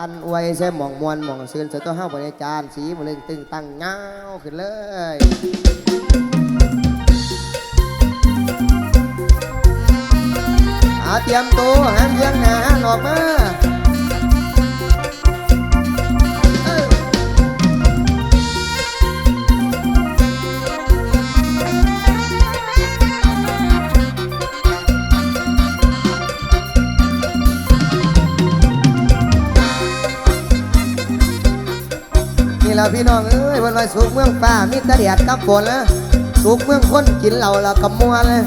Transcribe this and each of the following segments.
อันอวยใส่หมองมวนหมองซื่นเสยตัวเฮาบริจานสีบลึงตึงตั้งเงาขึ้นเลยอาเตรียมตัวหันเยียงหน้าหนออกมา แหละพี่น้องเอ้ยวันวันสุกเมืองป่ามีตะเดียดกับฝนนะสุกเมืองคนกินเหล่าละกับมัวเลย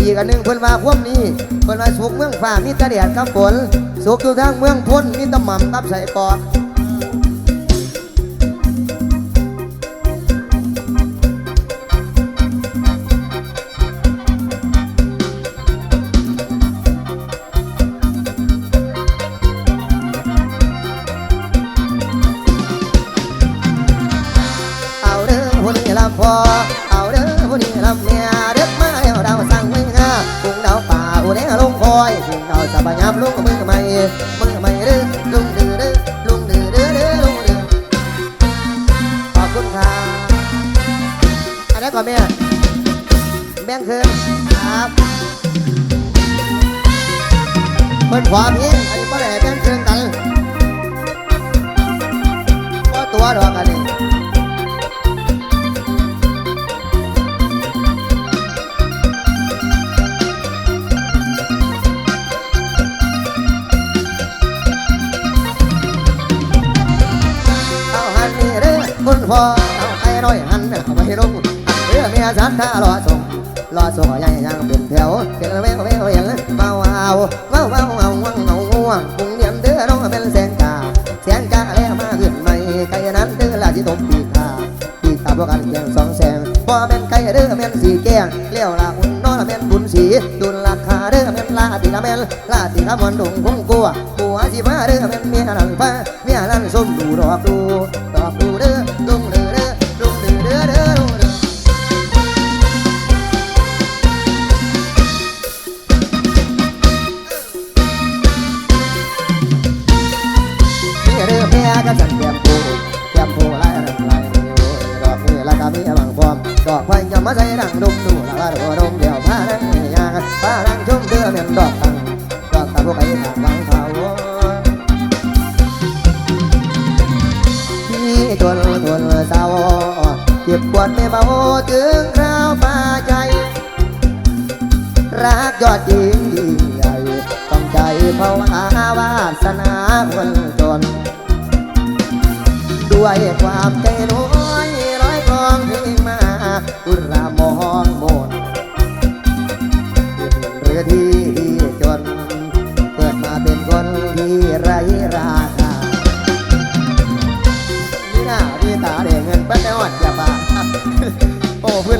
อีกอันหนึ่งเพิ่นว่าพวบนี้เพิ่นว่าสุกเมืองป่ามีตะเดียดกับฝนสุกอยู่ทางเมืองพ้นมีตะหม่ำกับใส่กอด อยกุ้งดาสับยามลุงมึงทำไมมึงทำไม่เด้อลุงดื้อเด้อลุงดื้อเด้อเด้อลุงดื้อขอบคุณครับอันนี้ก่อนแม่แบ่งคืนครับเพิ่นขวาพี่ พ่อเอาไอ้น้อยหันเอาไปลงเรือเมียสันท่ารอส่งรอส่งยังยังเป็นแถวเป็นแววแววอย่างเมาเอาเมาเมาเอาวังเอาง่วงกุ้งเนียมเด้อน้องเป็นแสงกาแสงกาแล้วมาขึ้นใหม่ไก่นั้นเด้อลาที่ตมปีกาปีกาพวกกันยังสองแสงพอแม่นไก่เด้อแม่นสีแก้งเลี้ยวละอุ่นนอนแม่นบุญสีดุลราคาเด้อแม่นลาติละแม่นลาติละมวนดุงคงกลัวปัวสิมาเด้อแม่นเมียนังฟ้าเมียนั่นส้มดูดอกดู รักยอดยิ่งยิ่งใหญ่ต้องใจภาวาวาสนาคนจน ด้วยความใจน้อยร้อยกองเพลงมาอุรามองมนเรือที่จน เกิดมาเป็นคนที่ไร้ราคานี่หน้าที่ตาเด้เงินปั้นได้หอดอย่า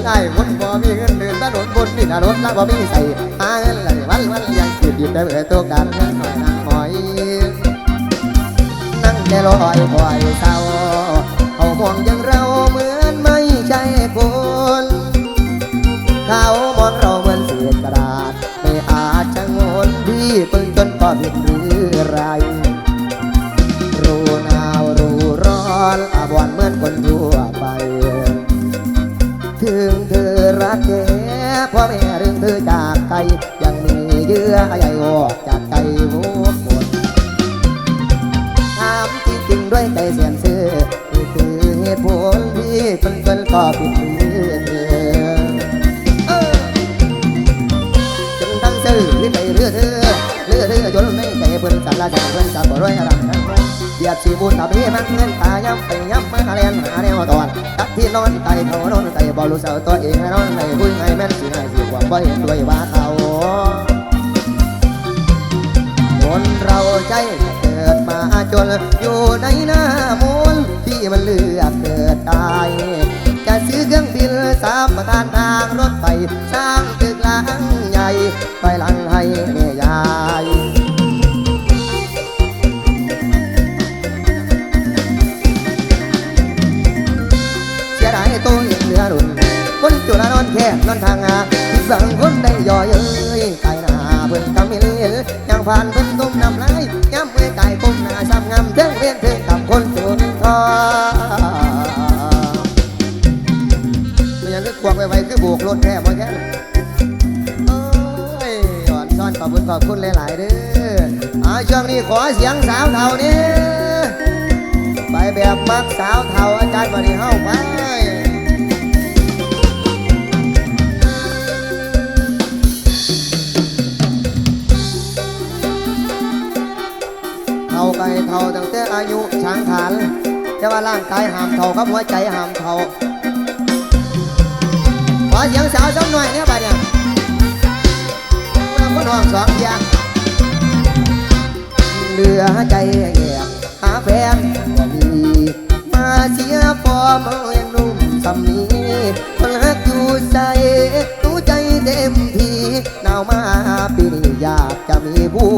ไอ้คนบ่มีเงินเดินถนนบนนี่นะรถแล้วบ่มีใส่หาเงินเลยวันวันยังคิดยิบได้เบื่อตัวกันเงินหน่อยนางหอยนั่งแกลอยคอยเศร้า ด้วยใจเสียนซื่อนี่คือเหตุผลที่เพิ่นเพิ่นก็ผิดเรื่องเออจนทั้งซื่อไปเรื่อเธอเรื่อเธอจนไม่ใจเพิ่นสันละจังเพิ่นสับบ่ร้อยรังเหยียบสีบุญตับเรีมันเงินตาย้ำไปย้ำมาเรียนหาแนวตอนตักที่นอนไตเขานอนไตบ่รู้เสาตัวเองนอนในคุยไงแม่นสิให้สิความบ่เห็นด้วยว่าเขาคนเราใจ กิดมาจนอยู่ในหน้ามนที่มันเลือกเกิดตายจะซื้อเครื่องบินสามประทานทางรถไฟ ขอบคุณหลาย ๆ เด้ออาช่วงนี้ขอเสียงสาวเท่านี้ไปแบบมักสาวเท่าอาจารย์บริเฮาไปเท่าไกเท่าตั้งแต่อายุช้างฐานแต่ว่าร่างกายห้ามเท่ากับหัวใจห้ามเท่าขอเสียงสาวสักหน่อยเนี่ยบัดเน้องสองอย่างเหลือใจแยกหาแฟนบ่มีมาเสียฟอร์มยังหนุ่มสำนีคนรักอยู่ใจรู้ใจเต็มทีหนาวมาปีนี้อยากจะมีผู้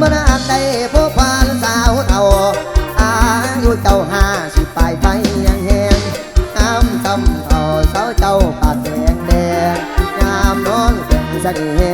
มือนมุนบนาดได้พบผ่านสาวเท่าอายุเจ้าห้าสิบปลายไปยังแหงน้ำตำเอาสาวเจ้าปากแดงแดงยามนอนเป็นเสน่ห์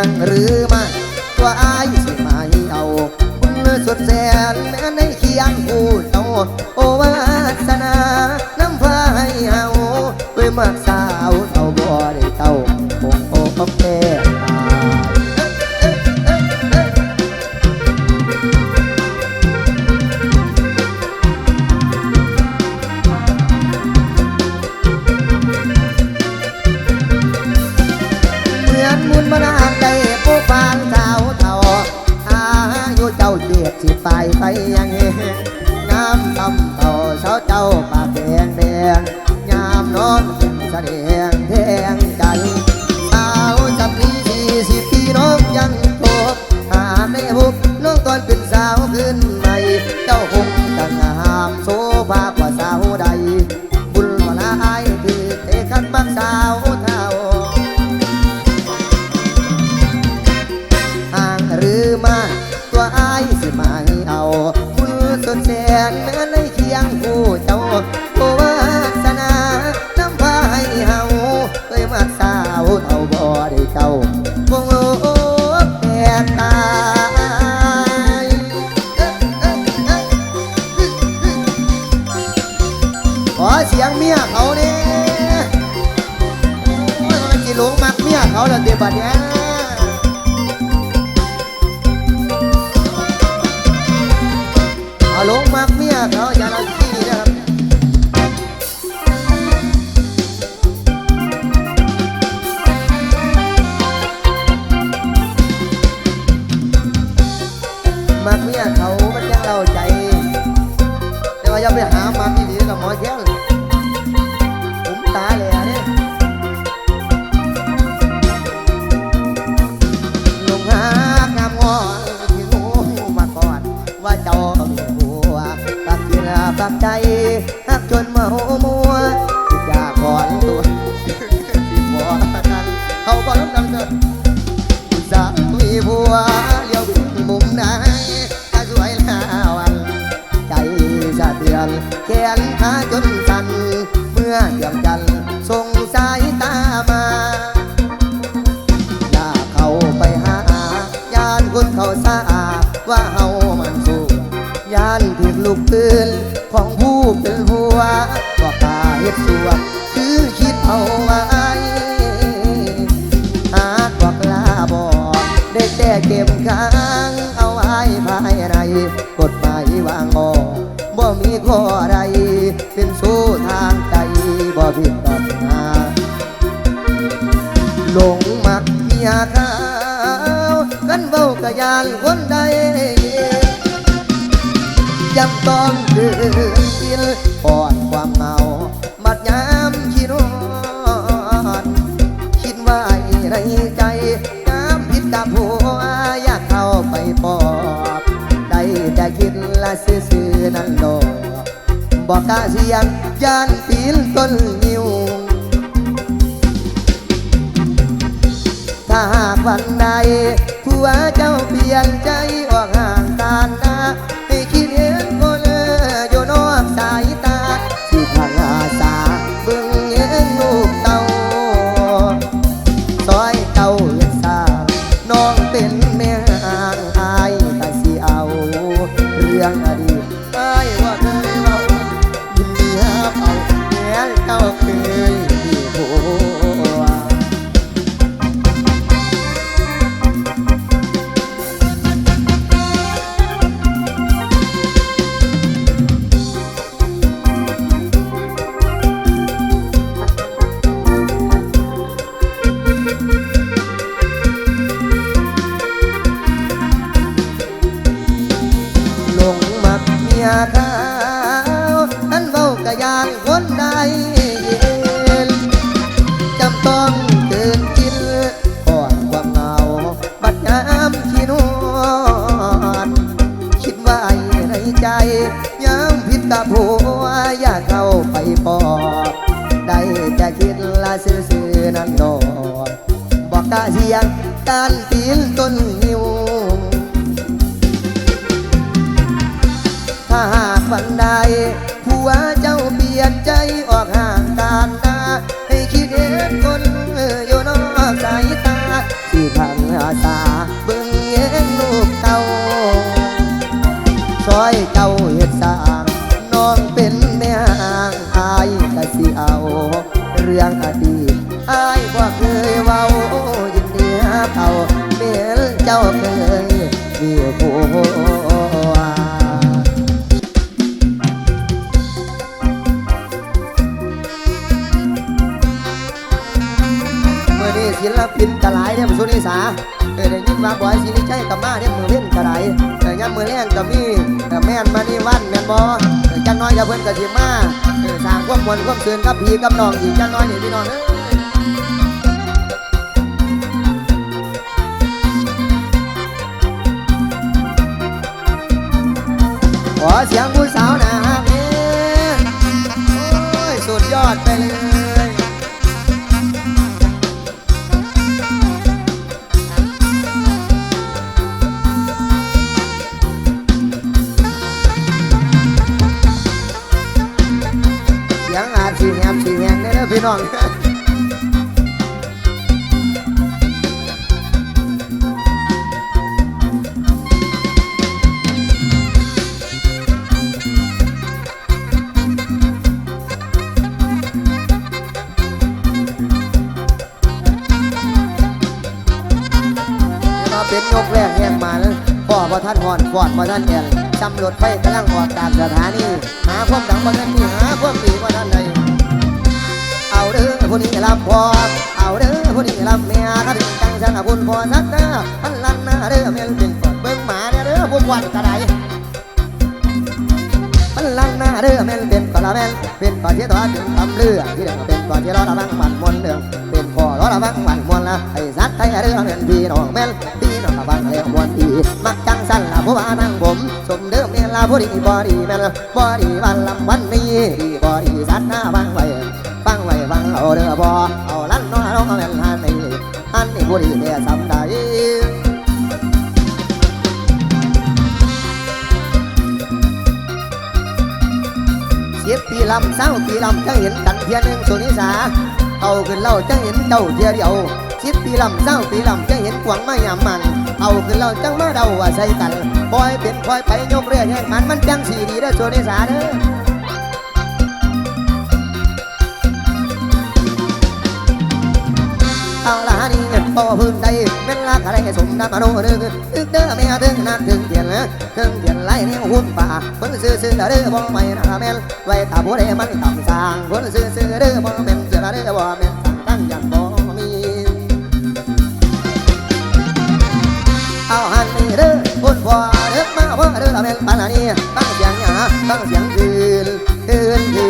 างหรือไม่ตัวอายสิมาเอาบุญสุดแสนแม้ในเคียงผู้เจ้าโอวายไปยังเฮงน้ำตำเต่าเช้าเจ้าปากแดงแดงยามนอนเป็นเสน่ห์ นหาจน มีข้อใดเป็นสู้ทางใจบ่ผิดตัดหาหลงมักเมียขาวกันเบ้ากะยานคนใดยังต้องคืนกินก่อนความเมา บอกกล้าเสียงยานปีนต้นยิวถ้าหากวันใดผัวเจ้าเปลี่ยนใจออก ใจยามผิดกับผัวอยากเข้าไปปอบได้แต่คิดละซื่อๆนั่นดอกบอกกะเสียงการปีนต้นนิวถ้าหากวันใดผัวเจ้าเปลี่ยนใจออกห่างกันนะให้คิดเห็นคนอยู่นอกสายตาที่ทางอาสา อยเจ้าเฮ็ดสร้างน้องเป็นแม่ห่างอายก็สิเอา เรื่องอดีตอายบ่เคยเว้ายินเดีหาเขาเมื่อเจ้าเคยมีผัวเมื่อนี้ศิลปินกระหลายเนี่ยสุนิสา ว่าบอยสิริชัยกับมาเนี่ยมือเล่นกระไรเออย่ำมือแรงกับมีเออแม่นมานี่วันแม่นบอเออจันน้อยอย่าเพิ่นกะสิมาเออสร้างความมวลความซื่นกับพี่กับน้องอีกจันน้อยนี่พี่น้องเอ้ขอเสียงผู้สาวนะฮะเอ้ยโอ้ยสุดยอดไปเลย พี่น้องเป็นยกแรกแห่งมันพ่อพอท่านหอนฟอดพอท่านแอนจำรถไฟกำลังออกตามสถานีหาความดังพอท่านมีหาความดีพอท่านใด ผู้นี้ลำพอเอาเด้อผู้นี้ลำเมียถ้าเป็นจังสันบุญพอสักเด้อพันลันน้าเด้อเมียเป็นปอดเบิ่งหมาเนี่ยเด้อพวกวันกระไดมันลังหน้าเรือแม่นเป็นกอละแม่นเป็นก่อนที่ตัวถึงทำเรือที่เดิมเป็นก่อนที่รอระวังมันมวนเดืองเป็นก่อรอระวังมันมวนละไอ้สัตว์ไทยเรือแม่นพี่น้องแม่นพี่น้องระวังเร็วมวนอีมักจังสั้นละผู้ว่านั่งผมสมเดิมเนี่ยละผู้ดีบอดีแม่นบอดีวันลำวันนี้ดีบอดีสัตว์หน้าฟังไว้ฟังไว้ฟัง เอาเด้อบอเอาลั่นน้อยน้องแม่นฮันนี่ฮันนี่ผู้ดีเนี่ยสำได้สิบปีลำเศร้าปีลำจังเห็นกันเพียหนึ่งสุนิสาเอาขึ้นเล่าจังเห็นเจ้าเทียเดียวสิบปีลำเศร้าปีลำจังเห็นกวางมายามมัน เอาขึ้นเล่าจังมาเดาว่าใส่กันบอยเป็นคอยไปยกเรือแห่งมันมันจังสีดีเด้อสุนิสาเด้อ เอาละนี่เงินต่อพื้นใดเป็นราคาได้สมน้ำอนุเด้อตึกเด้อแม่ถึงนั่นถึงเตียนนะถึงเตียนไหลเนี่ยหุ่นป่าเพิ่นซื้อซื้อเด้อบ่ไม่นะแม่นไว้ตาผู้ใดมันต่ำสร้างเพิ่นซื้อซื้อเด้อบ่แม่นเสือเด้อบ่แม่นตั้งอย่างบ่มีเอาหันนี่เด้อพุ่นพ่อเด้อมาพ่อเด้อละแม่นปานนี้ตั้งเสียงหญ่ฟังเสียงคืนคืนคืนอ่อน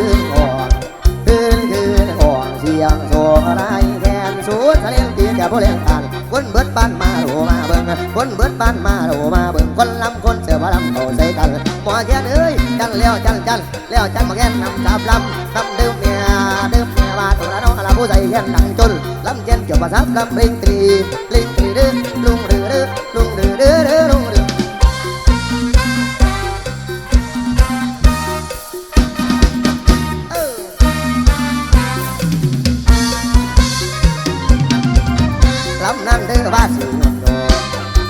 ผู้เลี้ยงทานคนเบิดบ้านมาโหมาเบิ่งคนเบิดบ้านมาโหมาเบิ่งคนลำคนเสือมาลำเขาใส่กันหมอแกนเอ้ยจันแล้วจันจันแล้วจันมาแกนนำจับลำลำดื่มเมียดื่มเมียว่าตัวละน้องลาผู้ใส่แค่ดังจนลำเจนเกี่ยวกับซับลำลิงตรีลิงตรีดื้อลุง บ้าสิ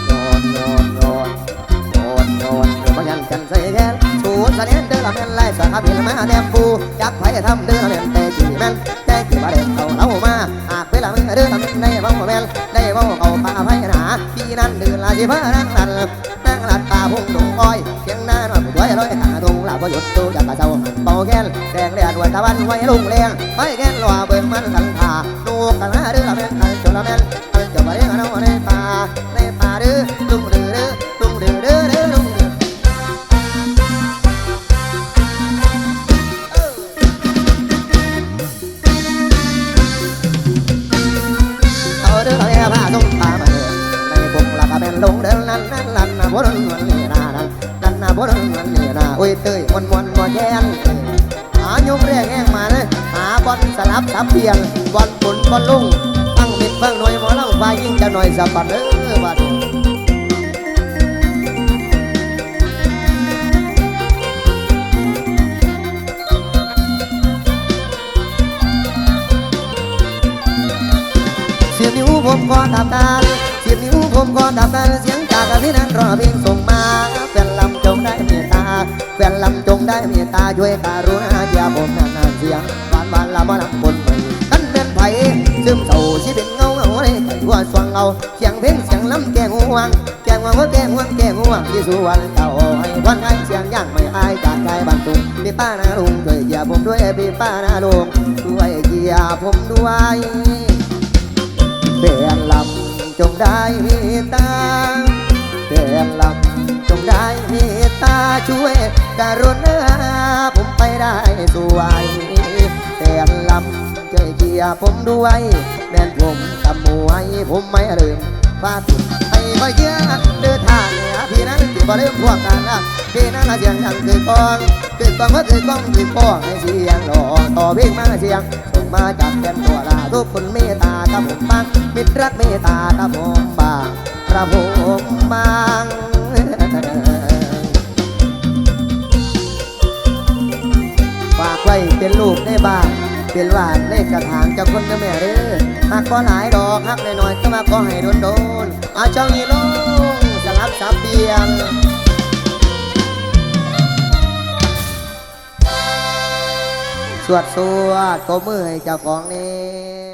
โยนโยนโยนโยนโยนโยนโยนมายันกันใส่แขนสูดสะเนียนเด้อละแม่นไล่สาพิลมาแนมปูจับไผ่ทำเด้อละแม่นแต่กี่แม่นแต่กี่บาเด็กเขาเล่ามาหากเวลามึงเด้อละแม่นได้บ่แม่นได้บ่เขาป่าไผ่หนาปีนั้นเดือนละสิพานั่งนั่นนั่งลัดป่าพุ่งดงอ้อยเพียงหน้าหน่อยด้วยร้อยขาตรงหลับบ่หยุดตู้จับกระเจ้าเบาแกนแดงแดดวันตะวันไว้ลุงแรงไฟแก้นรอเบิ่งมันกันท่านู หน่อยสับปัดเด้อบัดเสียบนิ้วผมก็ตับตาเสียบนิ้วผมก็ตับตาเสียงจากกะพี่นั้นรอเพียงส่งมาแฟนลำจงได้เมตตาแฟนลำจงได้เมตตาช่วยการุณาอย่าผมนานๆเสียงหวานหวานละบ่ลำบนไปกันเป็นไผ ซึมเศร้าสิเป็นเงาเงาในใจว่าสว่างเอาเสียงเพลงเสียงลำแกงห่วงแกงห่วงว่าแกงห่วงแกงห่วงที่สุวรรณเก่าให้วันไอเสียงย่างไม่อายจากใจบันทุงพี่ป้านาลุงช่วยเหยียบผมด้วยพี่ป้านาลุงช่วยเหยียบผมด้วยเปลี่ยนลำจงได้เมตตาเปลี่ยนลำจงได้เมตตาช่วยการุณาผมไปได้สวยเปลี่ยนลำ ช่วยเกียผมด้วย แม่นผมตำมวยผมไม่ลืมฟาดุไปไปเยี่ยเดินทางเนี่ยพี่นั้นที่บ่ลืมพวกกันนะพี่นั้นเสียงยังคือกองคือกองก็คือกองคือกองให้เสียงหล่อต่อเพลงมาเสียงส่งมาจากแก่นตัวลาทุกคนเมตตากับผมบ้างมิตรรักเมตตากับผมบ้างกระผมบ้างฝากไว้เป็นลูกในบ้าน เป็นหวานในกระถางเจ้าคนน่าแม่เด้อหากก็หลายดอกหักน้อยๆก็มาก็ให้โดนโดนๆเอาเจ้าอีลงสลับสับเปียงสวดสวดก็มือให้เจ้าของนี่